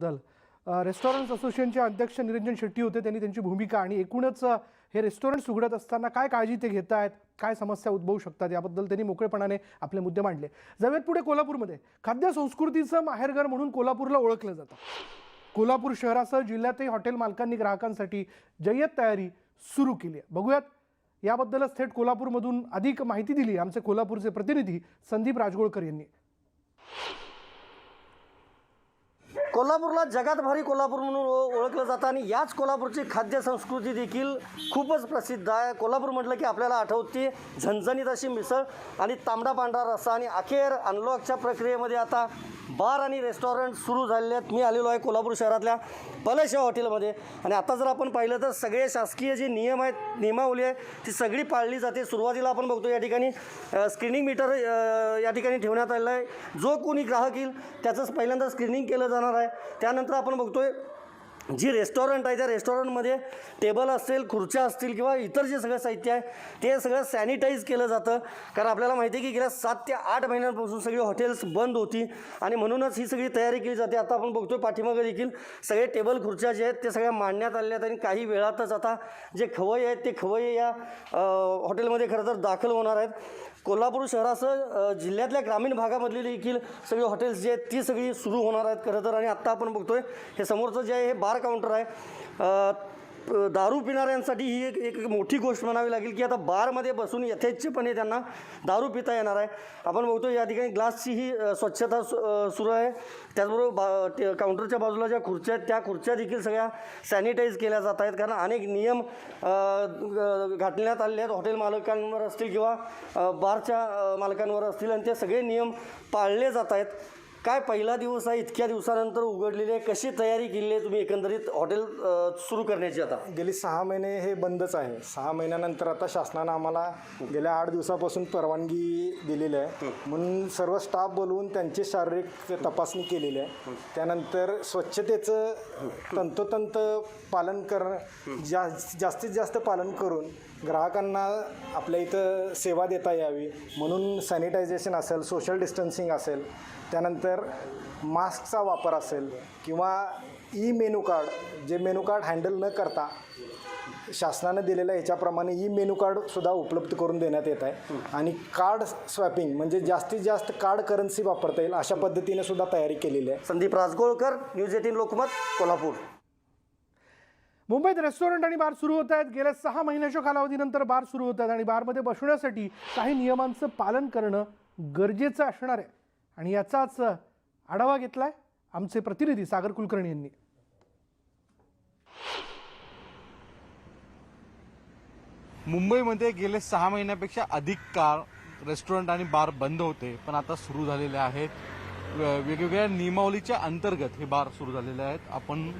झालं रेस्टॉरंट असोसिएशनचे अध्यक्ष निरंजन शेट्टी होते. त्यांनी त्यांची भूमिका आणि एकूणच हे रेस्टॉरंट्स उघडत असताना काय काळजी ते घेत आहेत काय समस्या उद्भवू शकतात? याबद्दल त्यांनी मोकळेपणाने आपले मुद्दे मांडले. जाऊयात पुढे कोल्हापूरमध्ये. खाद्य संस्कृतीचं माहेरघर म्हणून कोल्हापूरला ओळखलं जातं. कोल्हापूर शहरासह जिल्ह्यातही हॉटेल मालकांनी ग्राहकांसाठी जय्यत तयारी सुरू केली आहे. बघूयात याबद्दलच थेट कोल्हापूरमधून अधिक माहिती दिली आमचे कोल्हापूरचे प्रतिनिधी संदीप राजगोळकर यांनी. कोल्हापूरला जगात भारी कोल्हापूर म्हणून ओळखलं जातं आणि याच कोल्हापूरची खाद्य संस्कृती देखील खूपच प्रसिद्ध आहे. कोल्हापूर म्हटलं की आपल्याला आठवते झणझणीत अशी मिसळ आणि तांबडा पांढरा रस्सा आणि अखेर अनलॉकच्या प्रक्रियेमध्ये आता बार आणि रेस्टॉरंट सुरू झालेले आहेत. मी आलेलो आहे कोल्हापूर शहरातल्या पलशा हॉटेलमध्ये. आणि आता जर आपण पाहिलं तर सगळे शासकीय जे नियम आहेत नियमावली आहे ती सगळी पाळली जाते. सुरुवातीला आपण बघतो या ठिकाणी स्क्रीनिंग मीटर या ठिकाणी ठेवण्यात आलेलं आहे. जो कोणी ग्राहक येईल त्याचंच पहिल्यांदा स्क्रीनिंग केलं जाणार आहे. त्यानंतर आपण बघतोय जी रेस्टॉरंट आहे त्या रेस्टॉरंटमध्ये टेबल असेल खुर्च्या असतील किंवा इतर जे सगळं साहित्य आहे ते सगळं सॅनिटाईज केलं जातं. कारण आपल्याला माहिती आहे की गेल्या सात ते आठ महिन्यांपासून सगळी हॉटेल्स बंद होती आणि म्हणूनच ही सगळी तयारी केली जाते. आता आपण बघतोय पाठीमागं देखील सगळे टेबल खुर्च्या जे आहेत ते सगळ्या मांडण्यात आलेल्या आहेत आणि काही वेळातच आता जे खवय्ये आहेत ते खवय्ये या हॉटेलमध्ये खरं तर दाखल होणार आहेत. कोल्हापूर शहरासह जिल्ह्यातल्या ग्रामीण भागामधली देखील सगळी हॉटेल्स जी आहेत ती सगळी सुरू होणार आहेत खरं तर. आणि आत्ता आपण बघतोय हे समोरचं जे आहे हे बार काउंटर आहे. दारू पिणाऱ्यांसाठी ही एक एक मोठी गोष्ट म्हणावी लागेल की आता बारमध्ये बसून यथेच्छपणे त्यांना दारू पिता येणार आहे. आपण बघतो या ठिकाणी ग्लासची ही स्वच्छता सु सुरू आहे. त्याचबरोबर बा काउंटरच्या बाजूला ज्या खुर्च्या आहेत त्या खुर्च्या देखील सगळ्या सॅनिटाईज केल्या जात आहेत. कारण अनेक नियम घातण्यात आलेले आहेत. हॉटेल मालकांवर असतील किंवा बारच्या मालकांवर असतील. आणि ते सगळे नियम पाळले जात आहेत. काय पहिला दिवस आहे इतक्या दिवसानंतर उघडलेली आहे कशी तयारी केली आहे तुम्ही एकंदरीत हॉटेल सुरू करण्याची आता? गेली सहा महिने हे बंदच आहे. सहा महिन्यानंतर आता शासनानं आम्हाला गेल्या आठ दिवसापासून परवानगी दिलेली आहे. म्हणून सर्व स्टाफ बोलवून त्यांची शारीरिक तपासणी केलेली आहे. त्यानंतर स्वच्छतेचं तंतोतंत पालन करणं जा जास्तीत जास्त पालन करून ग्राहकांना आपल्या इथं सेवा देता यावी. म्हणून सॅनिटायझेशन असेल सोशल डिस्टन्सिंग असेल त्यानंतर मास्कचा वापर असेल किंवा ई मेनू कार्ड जे मेनू कार्ड हँडल न करता शासनानं दिलेल्या याच्याप्रमाणे ई मेनू कार्डसुद्धा उपलब्ध करून देण्यात येत आहे. आणि कार्ड स्वॅपिंग म्हणजे जास्तीत जास्त कार्ड करन्सी वापरता येईल अशा पद्धतीने सुद्धा तयारी केलेली आहे. Sandeep Rajgolkar news eighteen Lokmat Kolhapur. मुंबईत रेस्टॉरंट आणि बार सुरू होत आहेत. गेल्या सहा महिन्याच्या कालावधीनंतर बार सुरू होत आहेत आणि बारमध्ये बसण्यासाठी काही नियमांचं पालन करणं गरजेचं असणार आहे. आणि याचाच आढावा घेतलाय आमचे प्रतिनिधी सागर कुलकर्णी यांनी. मुंबईमध्ये गेले सहा महिन्यापेक्षा अधिक काळ रेस्टॉरंट आणि बार बंद होते पण आता सुरू झालेले आहेत. वेगवेगळ्या नियमावलीच्या अंतर्गत हे बार सुरू झालेले आहेत. आपण